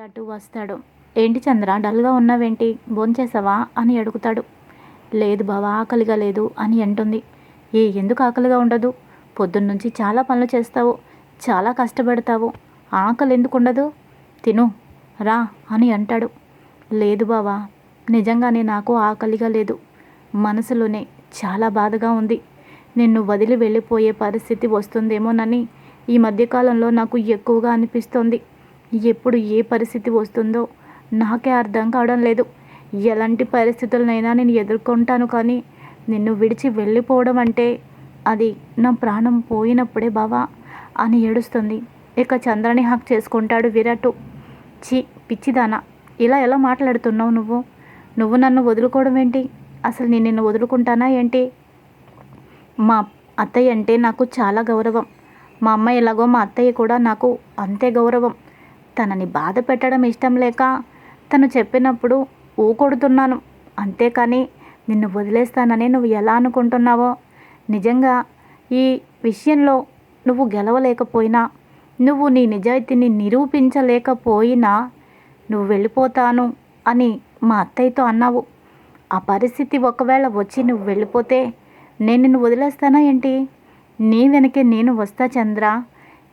విరాట్ వస్తాడు. ఏంటి చంద్ర డల్గా ఉన్నావేంటి? భోంచేసావా? అని అడుగుతాడు. లేదు బావా ఆకలిగా లేదు అని అంటుంది. ఏ ఎందుకు ఆకలిగా ఉండదు? పొద్దున్నుంచి చాలా పనులు చేస్తావు చాలా కష్టపడతావు. ఆకలి ఎందుకు ఉండదు? తిను రా అని అంటాడు. లేదు బావా నిజంగానే నాకు ఆకలిగా లేదు. మనసులోనే చాలా బాధగా ఉంది. నిన్ను వదిలి వెళ్ళిపోయే పరిస్థితి వస్తుందేమోనని ఈ మధ్యకాలంలో నాకు ఎక్కువగా అనిపిస్తోంది. ఎప్పుడు ఏ పరిస్థితి వస్తుందో నాకే అర్థం కావడం లేదు. ఎలాంటి పరిస్థితులనైనా నేను ఎదుర్కొంటాను కానీ నిన్ను విడిచి వెళ్ళిపోవడం అంటే అది నా ప్రాణం పోయినప్పుడే బావా అని ఏడుస్తుంది. ఇక చంద్రని హాక్ చేసుకుంటాడు విరాటు. చి పిచ్చిదానా ఇలా ఎలా మాట్లాడుతున్నావు నువ్వు? నువ్వు నన్ను వదులుకోవడం ఏంటి? అసలు నేను నిన్ను వదులుకుంటానా ఏంటి? మా అత్తయ్య అంటే నాకు చాలా గౌరవం. మా అమ్మ ఎలాగో మా అత్తయ్య కూడా నాకు అంతే గౌరవం. తనని బాధ పెట్టడం ఇష్టం లేక తను చెప్పినప్పుడు ఊకొడుతున్నాను అంతేకాని నిన్ను వదిలేస్తానని నువ్వు ఎలా అనుకుంటున్నావో? నిజంగా ఈ విషయంలో నువ్వు గెలవలేకపోయినా నువ్వు నీ నిజాయితీని నిరూపించలేకపోయినా నువ్వు వెళ్ళిపోతాను అని మా అత్తయ్యతో అన్నావు. ఆ పరిస్థితి ఒకవేళ వచ్చి నువ్వు వెళ్ళిపోతే నేను నిన్ను వదిలేస్తానా ఏంటి? నీ వెనకే నేను వస్తా చంద్ర.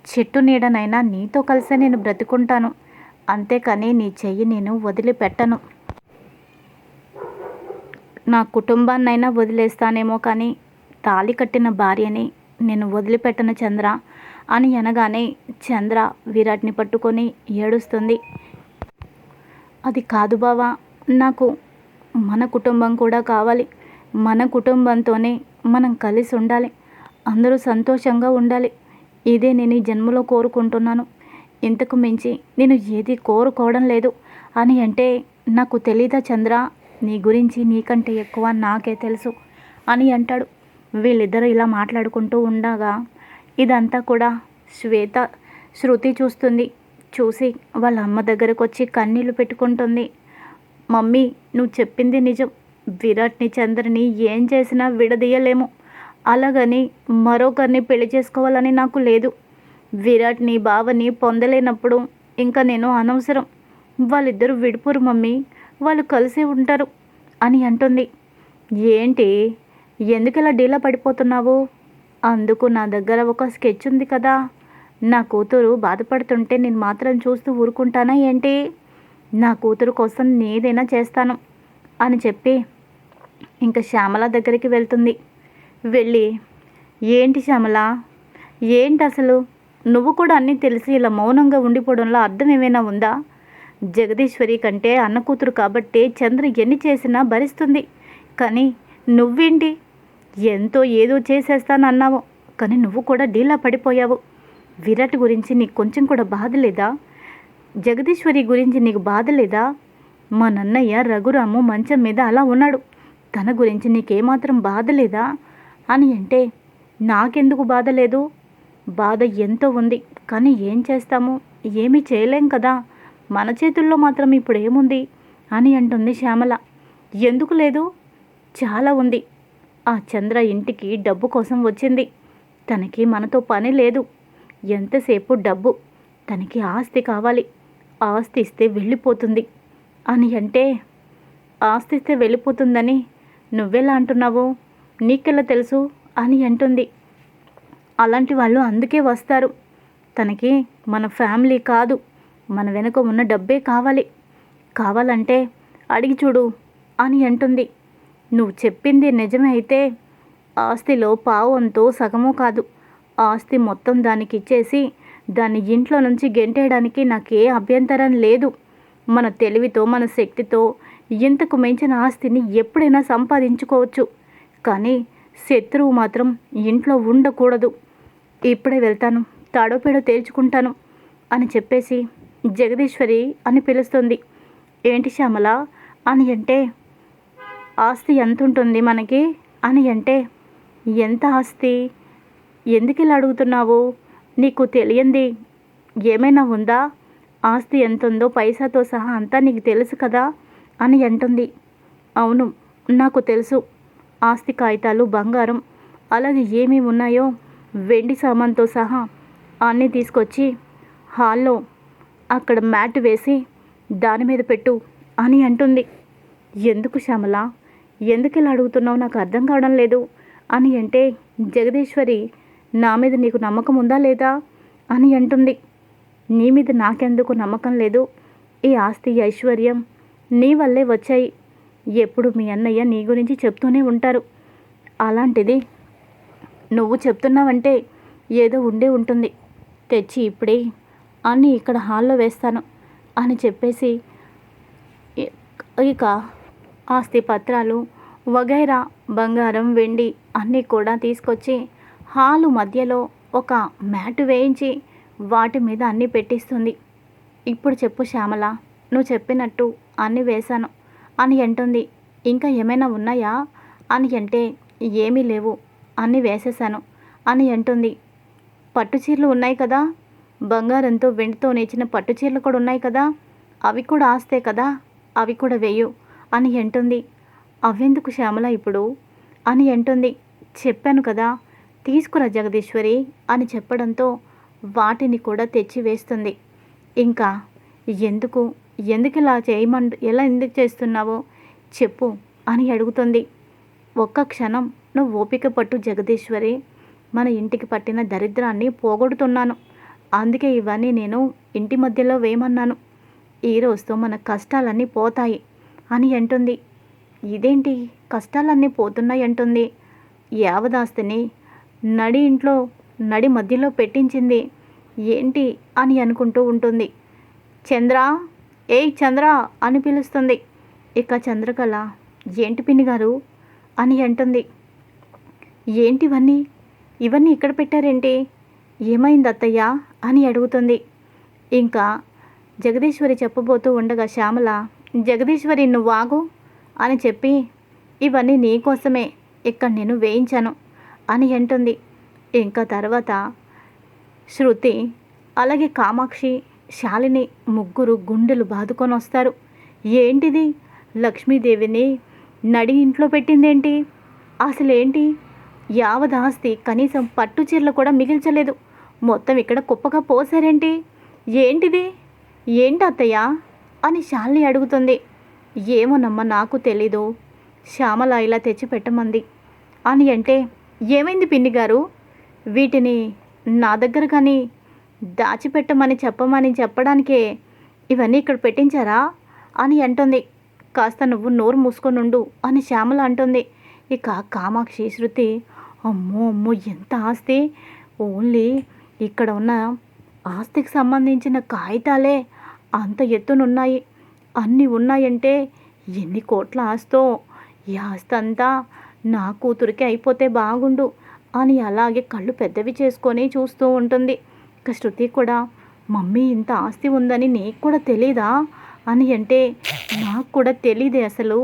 చెట్టు నీడనైనా నీతో కలిసే నేను బ్రతుకుంటాను. అంతేకాని నీ చెయ్యి నేను వదిలిపెట్టను. నా కుటుంబాన్నైనా వదిలేస్తానేమో కానీ తాళి కట్టిన భార్యని నేను వదిలిపెట్టను చంద్ర అని అనగానే చంద్ర విరాట్ని పట్టుకొని ఏడుస్తుంది. అది కాదు బావా నాకు మన కుటుంబం కూడా కావాలి. మన కుటుంబంతోనే మనం కలిసి ఉండాలి అందరూ సంతోషంగా ఉండాలి. ఇదే నేను ఈ జన్మలో కోరుకుంటున్నాను. ఇంతకు మించి నేను ఏది కోరుకోవడం లేదు. అని అంటే నాకు తెలీదా చంద్ర? నీ గురించి నీకంటే ఎక్కువ నాకే తెలుసు అని అంటాడు. వీళ్ళిద్దరూ ఇలా మాట్లాడుకుంటూ ఉండగా ఇదంతా కూడా శ్వేత శృతి చూస్తుంది. చూసి వాళ్ళ అమ్మ దగ్గరకు వచ్చి కన్నీళ్ళు పెట్టుకుంటుంది. మమ్మీ నువ్వు చెప్పింది నిజం. విరాట్ని చంద్రని ఏం చేసినా విడదీయలేము. అలాగని మరొకరిని పెళ్ళి చేసుకోవాలని నాకు లేదు. విరాట్ని బావని పొందలేనప్పుడు ఇంకా నేను అనవసరం. వాళ్ళిద్దరూ విడిపోరు మమ్మీ. వాళ్ళు కలిసి ఉంటారు అని అంటుంది. ఏంటి? ఎందుకు ఇలా డీలా పడిపోతున్నావు? అందుకు నా దగ్గర ఒక స్కెచ్ ఉంది కదా. నా కూతురు బాధపడుతుంటే నేను మాత్రం చూస్తూ ఊరుకుంటానా ఏంటి? నా కూతురు కోసం నేదైనా చేస్తాను అని చెప్పి ఇంకా శ్యామల దగ్గరికి వెళ్తుంది. వెళ్ళి ఏంటి శ్యామల? ఏంటి అసలు? నువ్వు కూడా అన్నీ తెలిసి ఇలా మౌనంగా ఉండిపోవడంలో అర్థం ఏమైనా ఉందా? జగదీశ్వరి కంటే అన్న కూతురు కాబట్టి చంద్ర ఎన్ని చేసినా భరిస్తుంది. కానీ నువ్వేంటి? ఎంతో ఏదో చేసేస్తానన్నావు. కానీ నువ్వు కూడా డీలా పడిపోయావు. విరాట్ గురించి నీకు కొంచెం కూడా బాధ లేదా? జగదీశ్వరి గురించి నీకు బాధ లేదా? మా నన్నయ్య రఘురాము మంచం మీద అలా ఉన్నాడు. తన గురించి నీకేమాత్రం బాధ లేదా? అని అంటే నాకెందుకు బాధ లేదు? బాధ ఎంతో ఉంది. కానీ ఏం చేస్తాము? ఏమీ చేయలేం కదా? మన చేతుల్లో మాత్రం ఇప్పుడు ఏముంది? అని అంటుంది శ్యామల. ఎందుకు లేదు? చాలా ఉంది. ఆ చంద్ర ఇంటికి డబ్బు కోసం వచ్చింది. తనకి మనతో పని లేదు. ఎంతసేపు డబ్బు? తనకి ఆస్తి కావాలి. ఆస్తి ఇస్తే వెళ్ళిపోతుంది. అని అంటే ఆస్తి ఇస్తే వెళ్ళిపోతుందని నువ్వెలా అంటున్నావు? నీకెలా తెలుసు? అని అంటుంది. అలాంటి వాళ్ళు అందుకే వస్తారు. తనకి మన ఫ్యామిలీ కాదు. మన వెనుక ఉన్న డబ్బే కావాలి. కావాలంటే అడిగి చూడు అని అంటుంది. నువ్వు చెప్పింది నిజమే అయితే ఆస్తిలో పావంతో సగమో కాదు. ఆస్తి మొత్తం దానికి ఇచ్చేసి దాన్ని ఇంట్లో నుంచి గెంటేయడానికి నాకే అభ్యంతరం లేదు. మన తెలివితో మన శక్తితో ఇంతకు మించిన ఆస్తిని ఎప్పుడైనా సంపాదించుకోవచ్చు. కానీ శత్రువు మాత్రం ఇంట్లో ఉండకూడదు. ఇప్పుడే వెళ్తాను తాడోపేడో తేల్చుకుంటాను అని చెప్పేసి జగదీశ్వరి అని పిలుస్తుంది. ఏంటి శ్యామల? అని అంటే ఆస్తి ఎంత ఉంటుంది మనకి? అని అంటే ఎంత ఆస్తి? ఎందుకు ఇలా అడుగుతున్నావు? నీకు తెలియంది ఏమైనా ఉందా? ఆస్తి ఎంత ఉందో పైసాతో సహా అంతా నీకు తెలుసు కదా? అని అంటుంది. అవును నాకు తెలుసు. ఆస్తి కాగితాలు బంగారం అలాగే ఏమేమి ఉన్నాయో వెండి సామాన్తో సహా అన్నీ తీసుకొచ్చి హాల్లో అక్కడ మ్యాట్ వేసి దాని మీద పెట్టు అని అంటుంది. ఎందుకు శ్యామల? ఎందుకు ఇలా అడుగుతున్నావు? నాకు అర్థం కావడం లేదు అని అంటే జగదీశ్వరి నా మీద నీకు నమ్మకం ఉందా లేదా? అని అంటుంది. నీ మీద నాకెందుకు నమ్మకం లేదు? ఈ ఆస్తి ఐశ్వర్యం నీ వల్లే వచ్చాయి. ఎప్పుడు మీ అన్నయ్య నీ గురించి చెప్తూనే ఉంటారు. అలాంటిది నువ్వు చెప్తున్నావంటే ఏదో ఉండే ఉంటుంది. తెచ్చి ఇప్పుడే అన్నీ ఇక్కడ హాల్లో వేస్తాను అని చెప్పేసి ఇక ఆస్తి పత్రాలు వగైరా బంగారం వెండి అన్నీ కూడా తీసుకొచ్చి హాలు మధ్యలో ఒక మ్యాట్ వేయించి వాటి మీద అన్నీ పెట్టిస్తుంది. ఇప్పుడు చెప్పు శ్యామల నువ్వు చెప్పినట్టు అన్నీ వేశాను. అని అంటుంది. ఇంకా ఏమైనా ఉన్నాయా? అని అంటే ఏమీ లేవు. అన్నీ వేసేసాను అని అంటుంది. పట్టు చీరలు ఉన్నాయి కదా? బంగారంతో వెండితో నేర్చిన పట్టు చీరలు కూడా ఉన్నాయి కదా? అవి కూడా ఆస్తే కదా? అవి కూడా వేయు అని అంటుంది. అవెందుకు శ్యామల ఇప్పుడు? అని అంటుంది. చెప్పాను కదా తీసుకురా జగదీశ్వరి అని చెప్పడంతో వాటిని కూడా తెచ్చి వేస్తుంది. ఇంకా? ఎందుకు? ఎందుకు ఇలా చేయమంట ఎలా ఎందుకు చేస్తున్నావో చెప్పు అని అడుగుతుంది. ఒక్క క్షణం నువ్వు ఓపిక పట్టు జగదీశ్వరి. మన ఇంటికి పట్టిన దరిద్రాన్ని పోగొడుతున్నాను. అందుకే ఇవన్నీ నేను ఇంటి మధ్యలో వేయమన్నాను. ఈ రోజుతో మన కష్టాలన్నీ పోతాయి అని అంటుంది. ఇదేంటి కష్టాలన్నీ పోతున్నాయి అంటుంది. యావదాస్తిని నడి ఇంట్లో నడి మధ్యలో పెట్టించింది. ఏంటి అని అనుకుంటూ ఉంటుంది. చంద్ర! ఏయ్ చంద్ర అని పిలుస్తుంది. ఇక చంద్రకళ ఏంటి పిన్ని గారు? అని అంటుంది. ఏంటివన్నీ ఇవన్నీ? ఇక్కడ పెట్టారేంటి? ఏమైంది అత్తయ్య? అని అడుగుతుంది. ఇంకా జగదీశ్వరి చెప్పబోతూ ఉండగా శ్యామల జగదీశ్వరి నువ్వు ఆగు అని చెప్పి ఇవన్నీ నీకోసమే ఇక్కడ నేను వేయించాను అని అంటుంది. ఇంకా తర్వాత శృతి అలాగే కామాక్షి శాలిని ముగ్గురు గుండెలు బాదుకొని వస్తారు. ఏంటిది? లక్ష్మీదేవిని నడి ఇంట్లో పెట్టిందేంటి? అసలు ఏంటి యావదాస్తి కనీసం పట్టు చీరలు కూడా మిగిల్చలేదు. మొత్తం ఇక్కడ కుప్పగా పోసారేంటి? ఏంటిది? ఏంటి అత్తయ్య? అని శాలిని అడుగుతుంది. ఏమోనమ్మా నాకు తెలీదు. శ్యామల ఇలా తెచ్చి పెట్టమంది. అని అంటే ఏమైంది పిన్ని గారు? వీటిని నా దగ్గర కానీ దాచిపెట్టమని చెప్పమని చెప్పడానికే ఇవన్నీ ఇక్కడ పెట్టించారా? అని అంటుంది. కాస్త నువ్వు నోరు మూసుకొని ఉండు అని శ్యామల అంటుంది. ఇక కామాక్షి శృతి అమ్మో అమ్మో ఎంత ఆస్తి? ఓన్లీ ఇక్కడ ఉన్న ఆస్తికి సంబంధించిన కాగితాలే అంత ఎత్తునున్నాయి. అన్నీ ఉన్నాయంటే ఎన్ని కోట్ల ఆస్తో? ఈ ఆస్తి అంతా నా కూతురికి అయిపోతే బాగుండు అని అలాగే కళ్ళు పెద్దవి చేసుకొని చూస్తూ ఉంటుంది. ఒక్క శృతి కూడా మమ్మీ ఇంత ఆస్తి ఉందని నీకు కూడా తెలీదా? అని అంటే నాకు కూడా తెలీదే అసలు.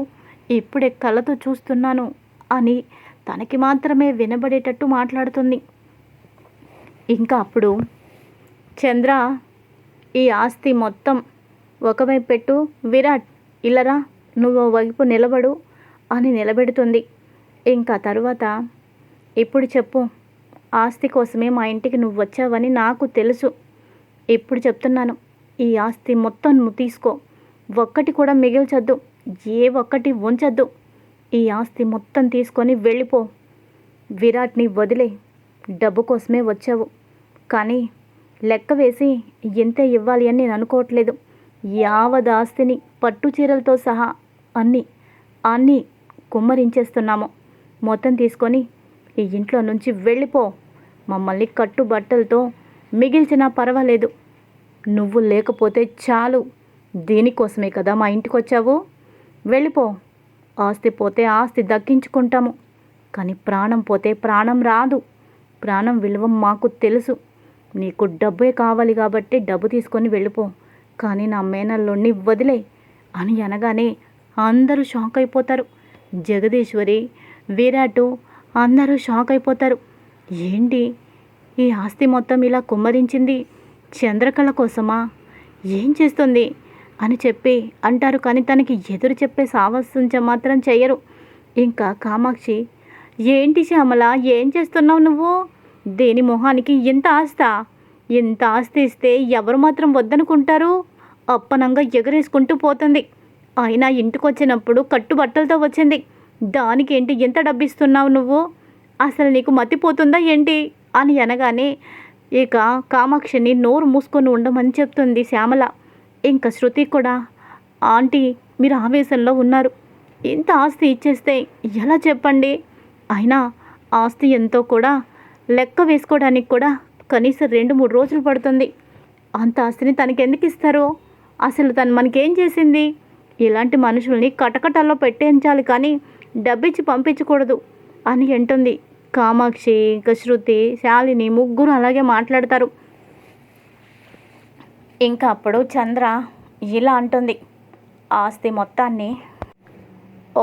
ఇప్పుడే కళ్ళతో చూస్తున్నాను అని తనకి మాత్రమే వినబడేటట్టు మాట్లాడుతుంది. ఇంకా అప్పుడు చంద్ర ఈ ఆస్తి మొత్తం ఒకవైపు పెట్టు. విరాట్ ఇల్లరా నువ్వు వైపు నిలబడు అని నిలబెడుతుంది. ఇంకా తరువాత ఇప్పుడు చెప్పు. ఆస్తి కోసమే మా ఇంటికి నువ్వు వచ్చావని నాకు తెలుసు. ఇప్పుడు చెప్తున్నాను ఈ ఆస్తి మొత్తం నువ్వు తీసుకో. ఒక్కటి కూడా మిగిల్చొద్దు ఏ ఒక్కటి ఉంచొద్దు. ఈ ఆస్తి మొత్తం తీసుకొని వెళ్ళిపో. విరాట్ని వదిలే డబ్బు కోసమే వచ్చావు. కానీ లెక్క వేసి ఎంత ఇవ్వాలి అని నేను అనుకోవట్లేదు. యావద్ ఆస్తిని పట్టు చీరలతో సహా అన్ని అన్నీ కుమ్మరించేస్తున్నాము. మొత్తం తీసుకొని ఈ ఇంట్లో నుంచి వెళ్ళిపో. మమ్మల్ని కట్టుబట్టలతో మిగిల్చినా పర్వాలేదు. నువ్వు లేకపోతే చాలు. దీనికోసమే కదా మా ఇంటికి వచ్చావు వెళ్ళిపో. ఆస్తి పోతే ఆస్తి దక్కించుకుంటాము. కానీ ప్రాణం పోతే ప్రాణం రాదు. ప్రాణం విలువ మాకు తెలుసు. నీకు డబ్బే కావాలి కాబట్టి డబ్బు తీసుకొని వెళ్ళిపో. కానీ నా మేనల్లోని వదిలే అని అనగానే అందరూ షాక్ అయిపోతారు జగదీశ్వరి విరాటు అందరూ షాక్ అయిపోతారు ఏంటి? ఈ ఆస్తి మొత్తం ఇలా కుమ్మరించింది. చంద్రకళ కోసమా? ఏం చేస్తుంది? అని చెప్పి అంటారు కానీ తనకి ఎదురు చెప్పే సాహసించ మాత్రం చెయ్యరు. ఇంకా కామాక్షి ఏంటి శ్యామల? ఏం చేస్తున్నావు నువ్వు? దేని మొహానికి ఇంత ఆస్త ఇంత ఆస్తి ఇస్తే ఎవరు మాత్రం వద్దనుకుంటారు? అప్పనంగా ఎగరేసుకుంటూ పోతుంది. అయినా ఇంటికి వచ్చినప్పుడు కట్టుబట్టలతో వచ్చింది. దానికేంటి ఎంత డబ్బిస్తున్నావు నువ్వు? అసలు నీకు మతిపోతుందా ఏంటి? అని అనగానే ఇక కామాక్షిని నోరు మూసుకొని ఉండమని చెప్తుంది శ్యామల. ఇంకా శృతి కూడా ఆంటీ మీరు ఆవేశంలో ఉన్నారు. ఇంత ఆస్తి ఇచ్చేస్తే ఎలా చెప్పండి? అయినా ఆస్తి ఎంతో కూడా లెక్క వేసుకోవడానికి కూడా కనీసం రెండు మూడు రోజులు పడుతుంది. అంత ఆస్తిని తనకెందుకు ఇస్తారు? అసలు తను మనకేం చేసింది? ఇలాంటి మనుషుల్ని కటకటాల్లో పెట్టించాలి కానీ డబ్బిచ్చి పంపించకూడదు. అని అంటుంది. కామాక్షి ఇంకా శృతి శాలిని ముగ్గురు అలాగే మాట్లాడతారు. ఇంకా అప్పుడు చంద్ర ఇలా అంటుంది. ఆస్తి మొత్తాన్ని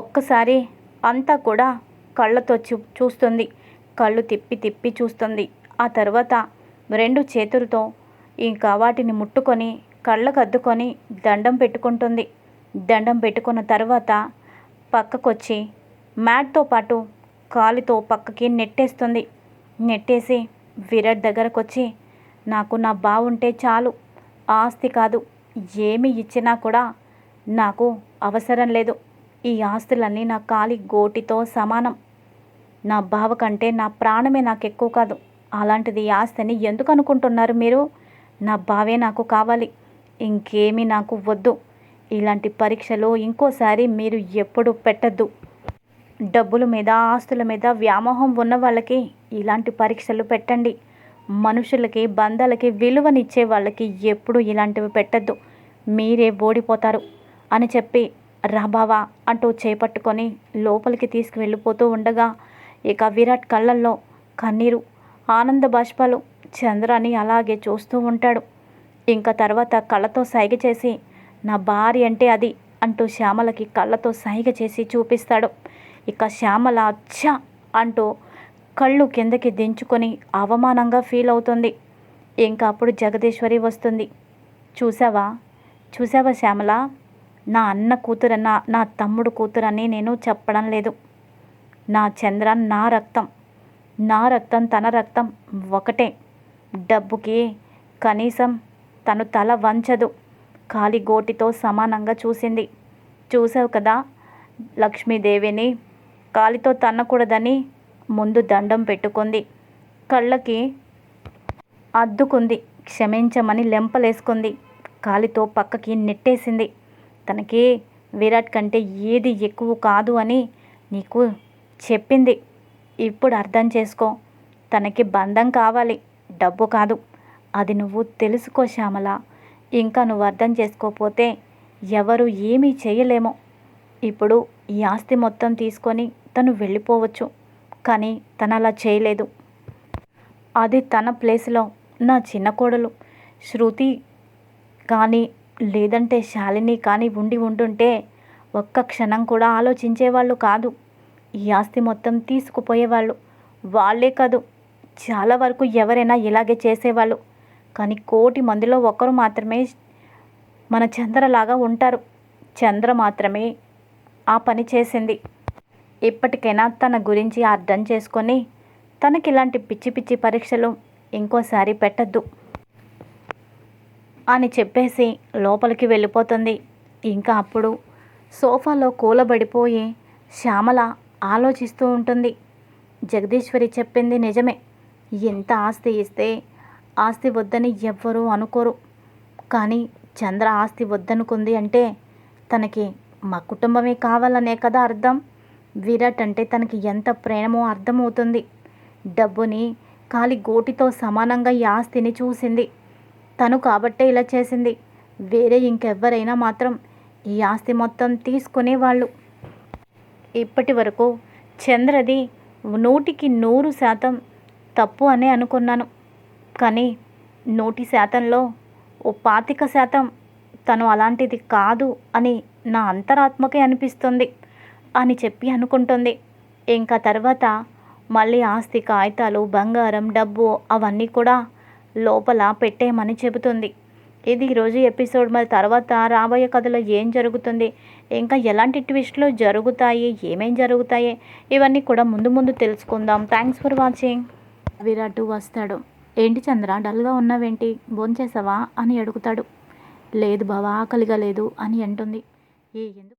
ఒక్కసారి అంతా కూడా కళ్ళతో చూ చూస్తుంది. కళ్ళు తిప్పి తిప్పి చూస్తుంది. ఆ తర్వాత రెండు చేతులతో ఇంకా వాటిని ముట్టుకొని కళ్ళకు అద్దుకొని దండం పెట్టుకుంటుంది. దండం పెట్టుకున్న తర్వాత పక్కకొచ్చి మ్యాట్తో పాటు కాలితో పక్కకి నెట్టేస్తుంది. నెట్టేసి విరాట్ దగ్గరకు వచ్చి నాకు నా బావుంటే చాలు. ఆస్తి కాదు. ఏమి ఇచ్చినా కూడా నాకు అవసరం లేదు. ఈ ఆస్తులన్నీ నా కాలి గోటితో సమానం. నా బావ కంటే నా ప్రాణమే నాకు ఎక్కువ కాదు. అలాంటిది ఆస్తిని ఎందుకు అనుకుంటున్నారు మీరు? నా బావే నాకు కావాలి. ఇంకేమీ నాకు వద్దు. ఇలాంటి పరీక్షలు ఇంకోసారి మీరు ఎప్పుడు పెట్టద్దు. డబ్బుల మీద ఆస్తుల మీద వ్యామోహం ఉన్న వాళ్ళకి ఇలాంటి పరీక్షలు పెట్టండి. మనుషులకి బంధాలకి విలువనిచ్చే వాళ్ళకి ఎప్పుడు ఇలాంటివి పెట్టద్దు. మీరే ఓడిపోతారు అని చెప్పి రాబావా అంటూ చేపట్టుకొని లోపలికి తీసుకువెళ్ళిపోతూ ఉండగా ఇక విరాట్ కళ్ళల్లో కన్నీరు ఆనంద బాష్పాలు చంద్రాని అలాగే చూస్తూ ఉంటాడు. ఇంకా తర్వాత కళ్ళతో సైగ చేసి నా భార్య అంటే అది అంటూ శ్యామలకి కళ్ళతో సైగ చేసి చూపిస్తాడు. ఇక శ్యామల అచ్చ అంటూ కళ్ళు కిందకి దించుకొని అవమానంగా ఫీల్ అవుతుంది. ఇంకా అప్పుడు జగదీశ్వరి వస్తుంది. చూసావా చూసావా శ్యామల? నా అన్న కూతురన్న నా తమ్ముడు కూతురని నేను చెప్పడం లేదు. నా చంద్ర నా రక్తం. నా రక్తం తన రక్తం ఒకటే. డబ్బుకి కనీసం తను తల వంచదు. కాలి గోటితో సమానంగా చూసింది. చూసావు కదా లక్ష్మీదేవిని? కాలితో తన్నకూడదని ముందు దండం పెట్టుకుంది. కళ్ళకి అద్దుకుంది. క్షమించమని లెంపలేసుకుంది. కాలితో పక్కకి నెట్టేసింది. తనకి విరాట్ కంటే ఏది ఎక్కువ కాదు అని నీకు చెప్పింది. ఇప్పుడు అర్థం చేసుకో. తనకి బంధం కావాలి. డబ్బు కాదు. అది నువ్వు తెలుసుకో శ్యామల. ఇంకా నువ్వు అర్థం చేసుకోపోతే ఎవరు ఏమీ చేయలేమో. ఇప్పుడు ఈ ఆస్తి మొత్తం తీసుకొని తను వెళ్ళిపోవచ్చు. కానీ తను అలా చేయలేదు. అది తన ప్లేస్లో నా చిన్న కోడలు. శృతి కానీ లేదంటే శాలిని కానీ ఉండి ఉంటుంటే ఒక్క క్షణం కూడా ఆలోచించేవాళ్ళు కాదు. ఈ ఆస్తి మొత్తం తీసుకుపోయేవాళ్ళు. వాళ్ళే కాదు చాలా వరకు ఎవరైనా ఇలాగే చేసేవాళ్ళు. కానీ కోటి మందిలో ఒకరు మాత్రమే మన చంద్రలాగా ఉంటారు. చంద్ర మాత్రమే ఆ పని చేసింది. ఇప్పటికైనా తన గురించి అర్థం చేసుకొని తనకి ఇలాంటి పిచ్చి పిచ్చి పరీక్షలు ఇంకోసారి పెట్టద్దు అని చెప్పేసి లోపలికి వెళ్ళిపోతుంది. ఇంకా అప్పుడు సోఫాలో కూలబడిపోయి శ్యామల ఆలోచిస్తూ ఉంటుంది. జగదీశ్వరి చెప్పింది నిజమే. ఎంత ఆస్తి ఇస్తే ఆస్తి వద్దని ఎవ్వరూ అనుకోరు. కానీ చంద్ర ఆస్తి వద్దనుకుంది అంటే తనకి మా కుటుంబమే కావాలనే కదా అర్థం. విరాట్ అంటే తనకి ఎంత ప్రేమో అర్థమవుతుంది. డబ్బుని కాలి గోటితో సమానంగా ఈ ఆస్తిని చూసింది. తను కాబట్టే ఇలా చేసింది. వేరే ఇంకెవ్వరైనా మాత్రం ఈ ఆస్తి మొత్తం తీసుకునేవాళ్ళు. ఇప్పటి వరకు చంద్రది నూటికి నూరు శాతం తప్పు అనే అనుకున్నాను. కానీ నూటి శాతంలో ఓ పాతిక శాతం తను అలాంటిది కాదు అని నా అంతరాత్మకే అనిపిస్తుంది. అని చెప్పి అనుకుంటుంది. ఇంకా తర్వాత మళ్ళీ ఆస్తి కాగితాలు బంగారం డబ్బు అవన్నీ కూడా లోపల పెట్టేయమని చెబుతుంది. ఇది ఈరోజు ఎపిసోడ్. మరి తర్వాత రాబోయే కథలో ఏం జరుగుతుంది? ఇంకా ఎలాంటి ట్విస్ట్లు జరుగుతాయి? ఏమేం జరుగుతాయి? ఇవన్నీ కూడా ముందు ముందు తెలుసుకుందాం. థ్యాంక్స్ ఫర్ వాచింగ్ విరాటు వస్తాడు. ఏంటి చంద్ర డల్గా ఉన్నావేంటి? భోంచేసావా అని అడుగుతాడు. లేదు బావా ఆకలిగా లేదు అని అంటుంది. ఏ ఎందుకు